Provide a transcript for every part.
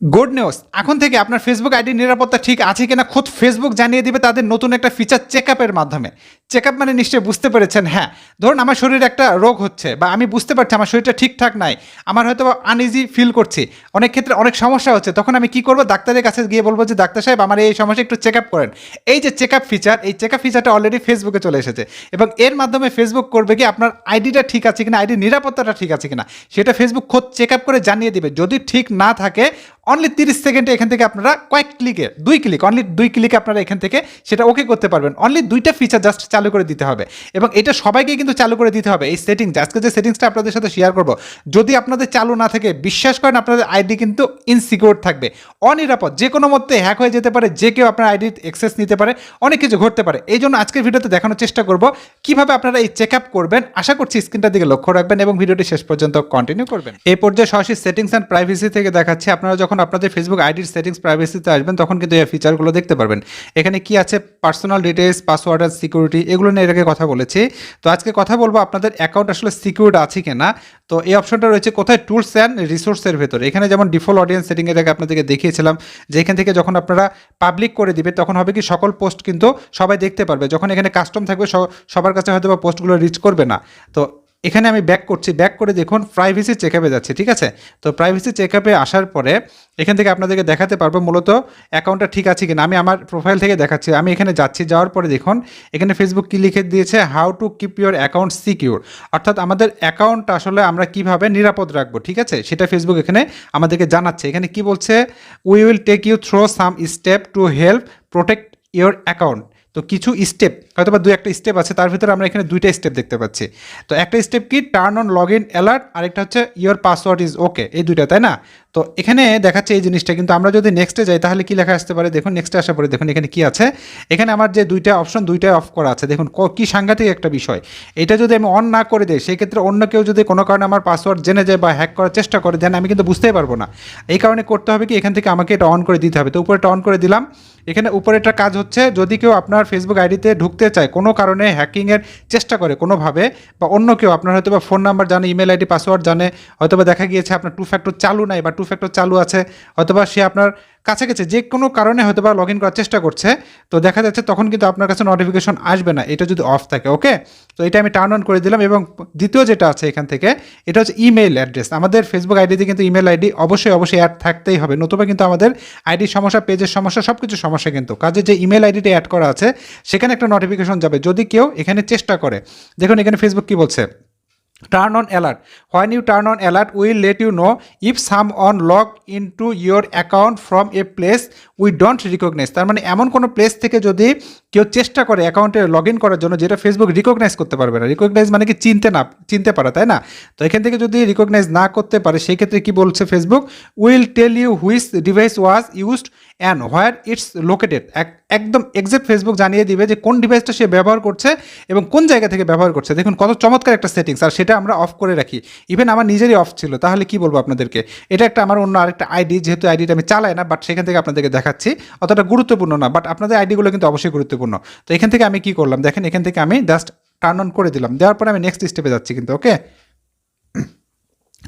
Good news এখন থেকে আপনার ফেসবুক আইডি নিরাপত্তা ঠিক আছে কিনা খোদ ফেসবুক জানিয়ে দিবে তাদের নতুন একটা ফিচার চেক আপের মাধ্যমে। চেক আপ মানে নিশ্চয়ই বুঝতে পেরেছেন হ্যাঁ। ধরুন আমার শরীরে একটা রোগ হচ্ছে বা আমি বুঝতে পারছি আমার শরীরটা ঠিকঠাক নাই, আমার হয়তো আনইজি ফিল করছি, অনেক ক্ষেত্রে অনেক সমস্যা হচ্ছে, তখন আমি কি করব? ডাক্তারের কাছে গিয়ে বলব যে, ডাক্তার সাহেব, আমার এই সমস্যা একটু চেক আপ করেন। এই যে চেক আপ ফিচার এই চেক আপ ফিচারটা অলরেডি ফেসবুকে চলে এসেছে এবং এর মাধ্যমে ফেসবুক করবে কি আপনার আইডিটা ঠিক আছে কিনা আইডি নিরাপত্তাটা ঠিক আছে কিনা, সেটা ফেসবুক খোদ চেক আপ করে জানিয়ে দিবে। যদি ঠিক না থাকে অনলি তিরিশ সেকেন্ডে এখান থেকে আপনারা কয়েক ক্লিকে দুই ক্লিক অনলি দুই ক্লিকে আপনারা এখান থেকে সেটা ওকে করতে পারবেন। অনলি দুইটা ফিচার জাস্ট চালু করে দিতে হবে। এবং এটা সবাইকে কিন্তু চালু করে দিতে হবে। এই সেটিংস আজকে যে সেটিংসটা আপনাদের সাথে শেয়ার করব, যদি আপনাদের চালু না থাকে, বিশ্বাস করেন আপনাদের আইডি কিন্তু ইনসিকিউর থাকবে। অনিরাপদ, যে কোনো মধ্যে হ্যাক হয়ে যেতে পারে, যে কেউ আপনার আইডির অ্যাক্সেস নিতে পারে, অনেক কিছু ঘটতে পারে। এই জন্য আজকের ভিডিওতে দেখানোর চেষ্টা করব, কীভাবে আপনারা এই চেক করবেন। আশা করছি স্ক্রিনটার দিকে লক্ষ্য রাখবেন এবং ভিডিওটি শেষ পর্যন্ত কন্টিনিউ করবেন। এই পর্যায়ে সরাসরি সেটিংস অ্যান্ড প্রাইভেসি থেকে দেখাচ্ছে। আপনারা যখন আপনাদের ফেসবুক আইডির সেটিংস প্রাইভেসিতে আসবেন, তখন কিন্তু এই ফিচারগুলো দেখতে পারবেন। এখানে কি আছে? পার্সোনাল ডিটেলস পাসওয়ার্ড আর সিকিউরিটি এগুলো নিয়ে এর কথা বলেছি। তো আজকে কথা বলব আপনাদের অ্যাকাউন্ট আসলে সিকিউরড আছে কিনা? তো এই অপশনটা রয়েছে কোথায়? টুলস অ্যান্ড রিসোর্সের ভেতরে। এখানে যেমন ডিফল্ট অডিয়েন্স সেটিং আগে আপনাদেরকে দেখিয়েছিলাম, যে এখান থেকে যখন আপনারা পাবলিক করে দিবে, তখন হবে কি সকল পোস্ট কিন্তু সবাই দেখতে পারবে। যখন এখানে কাস্টম থাকবে সবার কাছে হয়তো বা পোস্টগুলো রিচ করবে না। তো এখানে আমি ব্যাক করছি। ব্যাক করে দেখুন প্রাইভেসি চেকআপে যাচ্ছে, ঠিক আছে? তো প্রাইভেসি চেকআপে আসার পরে এখান থেকে আপনাদেরকে দেখাতে পারব মূলত অ্যাকাউন্টটা ঠিক আছে কিনা। আমি আমার প্রোফাইল থেকে দেখাচ্ছি। আমি এখানে যাচ্ছি, যাওয়ার পরে দেখুন, এখানে ফেসবুক কি লিখে দিয়েছে? How to keep your account secure অর্থাৎ আমাদের অ্যাকাউন্ট আসলে আমরা কীভাবে নিরাপদ রাখব, ঠিক আছে? সেটা ফেসবুক এখানে আমাদেরকে জানাচ্ছে। এখানে কি বলছে? We will take you through some step to help protect your account তো কিছু স্টেপ হয়তো বা দু একটা স্টেপ আছে, তার ভিতরে আমরা এখানে দুইটা স্টেপ দেখতে পাচ্ছি। তো একটা স্টেপ কি turn on log in alert আরেকটা হচ্ছে ইয়োর পাসওয়ার্ড ইজ ওকে এই দুইটা, তাই না? তো এখানে দেখাচ্ছে এই জিনিসটা, কিন্তু আমরা যদি নেক্সটে যাই, তাহলে কি লেখা আসতে পারে? দেখুন নেক্সটে আসার পরে দেখুন, এখানে কি আছে? এখানে আমার যে দুইটা অপশন দুইটাই অফ করা আছে। দেখুন, ক- সাংঘাতিক একটা বিষয়। এটা যদি আমি অন না করে দিই সেই ক্ষেত্রে অন্য কেউ যদি কোনো কারণে আমার পাসওয়ার্ড জেনে যায় বা হ্যাক করার চেষ্টা করে দেন আমি কিন্তু বুঝতেই পারব না। এই কারণে করতে হবে কি, এখান থেকে আমাকে এটা অন করে দিতে হবে। তো উপরেটা অন করে দিলাম। এখানে উপরেটা কাজ হচ্ছে, যদি কেউ আপনার ফেসবুক আইডিতে ঢুকতে চায়, কোনো কারণে হ্যাকিংয়ের চেষ্টা করে কোনোভাবে, বা অন্য কেউ, আপনার হয়তো বা ফোন নাম্বার জানে ইমেল আইডি পাসওয়ার্ড জানে হয়তো বা দেখা গিয়েছে আপনার টু ফ্যাক্টর চালু নাই বা টু ফ্যাক্টর চালু আছে অথবা সে আপনার কাছে গেছে যে কোনো কারণে হয়তো বা লগ ইন করার চেষ্টা করছে, তো দেখা যাচ্ছে তখন কিন্তু আপনার কাছে নোটিফিকেশন আসবে না, এটা যদি অফ থাকে ওকে তো এটা আমি টার্ন অন করে দিলাম এবং দ্বিতীয় যেটা আছে এখান থেকে, এটা হচ্ছে ইমেল অ্যাড্রেস আমাদের ফেসবুক আইডিতে কিন্তু ইমেল আইডি অবশ্যই অবশ্যই অ্যাড থাকতেই হবে, নতুবা কিন্তু আমাদের আইডির সমস্যা পেজের সমস্যা সব কিছু সমস্যা কিন্তু। কাজে যে ইমেল আইডিটা অ্যাড করা আছে, সেখানে একটা নোটিফিকেশন যাবে, যদি কেউ এখানে চেষ্টা করে, দেখুন এখানে ফেসবুক কি বলছে? Turn on alert when you turn on alert will let you know if someone log in to your account from a place we don't recognize তার মানে এমন কোনো প্লেস থেকে যদি কেউ চেষ্টা করে অ্যাকাউন্টে লগ ইন করার জন্য যেটা ফেসবুক রিকগনাইজ করতে পারবে না। রিকগনাইজ মানে কি চিনতে না চিনতে পারা, তাই না? তো এখান থেকে যদি রিকগনাইজ না করতে পারে, সেই ক্ষেত্রে কি বলছে Facebook will tell you which device was used and where it's located একদম এক্সাক্ট ফেসবুক জানিয়ে দিবে যে কোন ডিভাইসটা সে ব্যবহার করছে এবং কোন জায়গা থেকে ব্যবহার করছে। দেখুন, কত চমৎকার একটা সেটিংস আর সেটা আমরা অফ করে রাখি। ইভেন আমার নিজেরই অফ ছিল, তাহলে কি বলব আপনাদেরকে? এটা একটা আমার অন্য আরেকটা আইডি যেহেতু আইডিটা আমি চালাই না বাট সেখান থেকে আপনাদেরকে দেখাচ্ছি। অতটা গুরুত্বপূর্ণ না বাট আপনাদের আইডিগুলো কিন্তু অবশ্যই গুরুত্বপূর্ণ। তো এখান থেকে আমি কি করলাম? দেখেন, এখান থেকে আমি জাস্ট টার্ন অন করে দিলাম। দেওয়ার পরে আমি নেক্সট স্টেপে যাচ্ছি কিন্তু ওকে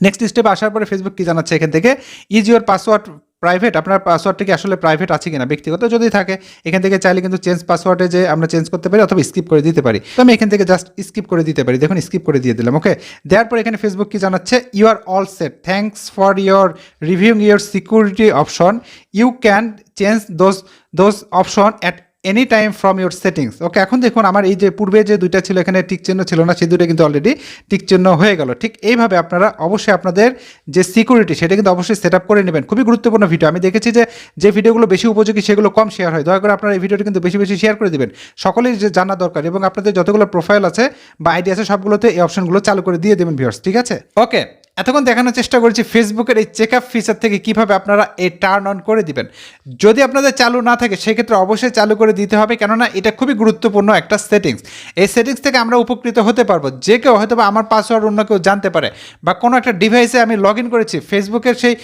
নেক্সট স্টেপে আসার পরে ফেসবুক কি জানাচ্ছে এখান থেকে? ইজ ইউর পাসওয়ার্ড প্রাইভেট আপনার পাসওয়ার্ডটি কি আসলে প্রাইভেট আছে কিনা? ব্যক্তিগত যদি থাকে, এখান থেকে চাইলে কিন্তু চেঞ্জ পাসওয়ার্ডে যে আমরা চেঞ্জ করতে পারি অথবা স্কিপ করে দিতে পারি। তো আমি এখান থেকে জাস্ট স্কিপ করে দিতে পারি। দেখুন স্কিপ করে দিয়ে দিলাম ওকে দেওয়ার পর এখানে ফেসবুক কি জানাচ্ছে? You are all set thanks for your reviewing your security option you can change those those option at any time from your settings okay এখন দেখুন আমার এই যে পূর্বে যে দুইটা ছিল, এখানে টিক চিহ্ন ছিল না, সেই দুটো কিন্তু অলরেডি টিক চিহ্ন হয়ে গেল। ঠিক এইভাবে আপনারা অবশ্যই আপনাদের যে সিকিউরিটি সেটা কিন্তু অবশ্যই সেট আপ করে নেবেন। খুবই গুরুত্বপূর্ণ ভিডিও আমি দেখেছি যে যে ভিডিওগুলো বেশি উপযোগী, সেগুলো কম শেয়ার হয়। দয়া করে আপনারা এই ভিডিওটি কিন্তু বেশি বেশি শেয়ার করে দেবেন। সকলেই যে জানা দরকার এবং আপনাদের যতগুলো প্রোফাইল আছে বা আইডি আছে, সবগুলোতে এই অপশনগুলো চালু করে দিয়ে দেবেন ভিউয়ার্স ঠিক আছে? ওকে এতক্ষণ দেখানোর চেষ্টা করেছি ফেসবুকের এই চেক আপ ফিচার থেকে কীভাবে আপনারা এই টার্ন অন করে দিবেন। যদি আপনাদের চালু না থাকে, সেক্ষেত্রে অবশ্যই চালু করে দিতে হবে, কেননা এটা খুবই গুরুত্বপূর্ণ একটা সেটিংস এই সেটিংস থেকে আমরা উপকৃত হতে পারব। যে কেউ হয়তো বা আমার পাসওয়ার্ড অন্য কেউ জানতে পারে, বা কোনো একটা ডিভাইসে আমি লগ ইন করেছি ফেসবুকের সেই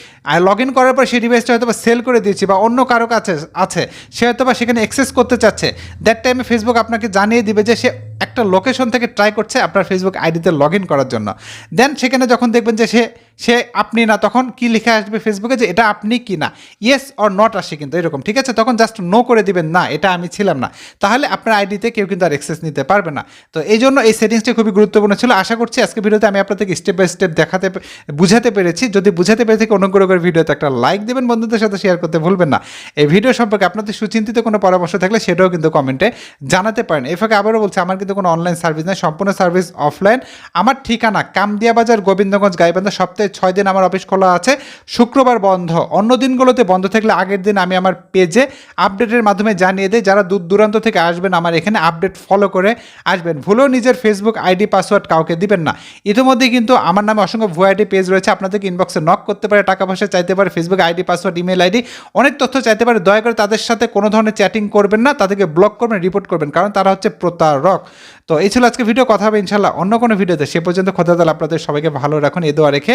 লগ ইন করার পর সেই ডিভাইসটা হয়তো বা সেল করে দিয়েছি, বা অন্য কারও কাছে আছে, সে হয়তো বা সেখানে অ্যাক্সেস করতে চাচ্ছে। দ্যাট টাইমে ফেসবুক আপনাকে জানিয়ে দিবে যে সে একটা লোকেশন থেকে ট্রাই করছে আপনার ফেসবুক আইডিতে লগ করার জন্য। দেন সেখানে যখন দেখবেন যে সে সে আপনি না, তখন কি লিখে আসবে ফেসবুকে যে এটা আপনি কি না? ইয়েস অর নট আসে কিন্তু এরকম, ঠিক আছে? তখন জাস্ট নো করে দিবেন, না, এটা আমি ছিলাম না। তাহলে আপনার আইডিতে কেউ কিন্তু আর অ্যাক্সেস নিতে পারবে না। তো এই জন্য এই সেটিংসটি খুবই গুরুত্বপূর্ণ ছিল। আশা করছি আজকে ভিডিওতে আমি আপনাদেরকে স্টেপ বাই স্টেপ দেখাতে বুঝাতে পেরেছি। যদি বুঝাতে পেরে থেকে অনুগ্রহ করে ভিডিওতে একটা লাইক দেবেন, বন্ধুদের সাথে শেয়ার করতে ভুলবেন না। এই ভিডিও সম্পর্কে আপনাদের সুচিন্তিত কোনো পরামর্শ থাকলে সেটাও কিন্তু কমেন্টে জানাতে পারেন। এই ফাঁকে আবারও বলছি, আমার কিন্তু কোনো অনলাইন সার্ভিস নেই, সম্পূর্ণ সার্ভিস অফলাইন আমার ঠিকানা কামদিয়া বাজার গোবিন্দগঞ্জ গাইবান্ধা সপ্তাহে ছয় দিন আমার অফিস খোলা আছে। শুক্রবার বন্ধ। অন্য দিনগুলোতে বন্ধ থাকলে আগের দিন আমি আমার পেজে আপডেটের মাধ্যমে জানিয়ে দিই। যারা দূর দূরান্ত থেকে আসবেন আমার এখানে আপডেট ফলো করে আসবেন। ভুলেও নিজের ফেসবুক আইডি পাসওয়ার্ড কাউকে দিবেন না। ইতিমধ্যেই কিন্তু আমার নামে অসংখ্য ভুয়া আইডি পেজ রয়েছে। আপনাদেরকে ইনবক্সে নক করতে পারে, টাকা পয়সা চাইতে পারে Facebook ID password email ID অনেক তথ্য চাইতে পারে। দয়া করে তাদের সাথে কোনো ধরনের চ্যাটিং করবেন না। তাদেরকে ব্লক করবেন রিপোর্ট করবেন, কারণ তারা হচ্ছে প্রতারক। তো এই ছিল আজকে ভিডিও। কথা হবে ইনশাল্লাহ অন্য কোনো ভিডিওতে। সে পর্যন্ত খোদা আপনাদের সবাইকে ভালো রাখুন এ দোয়া রেখে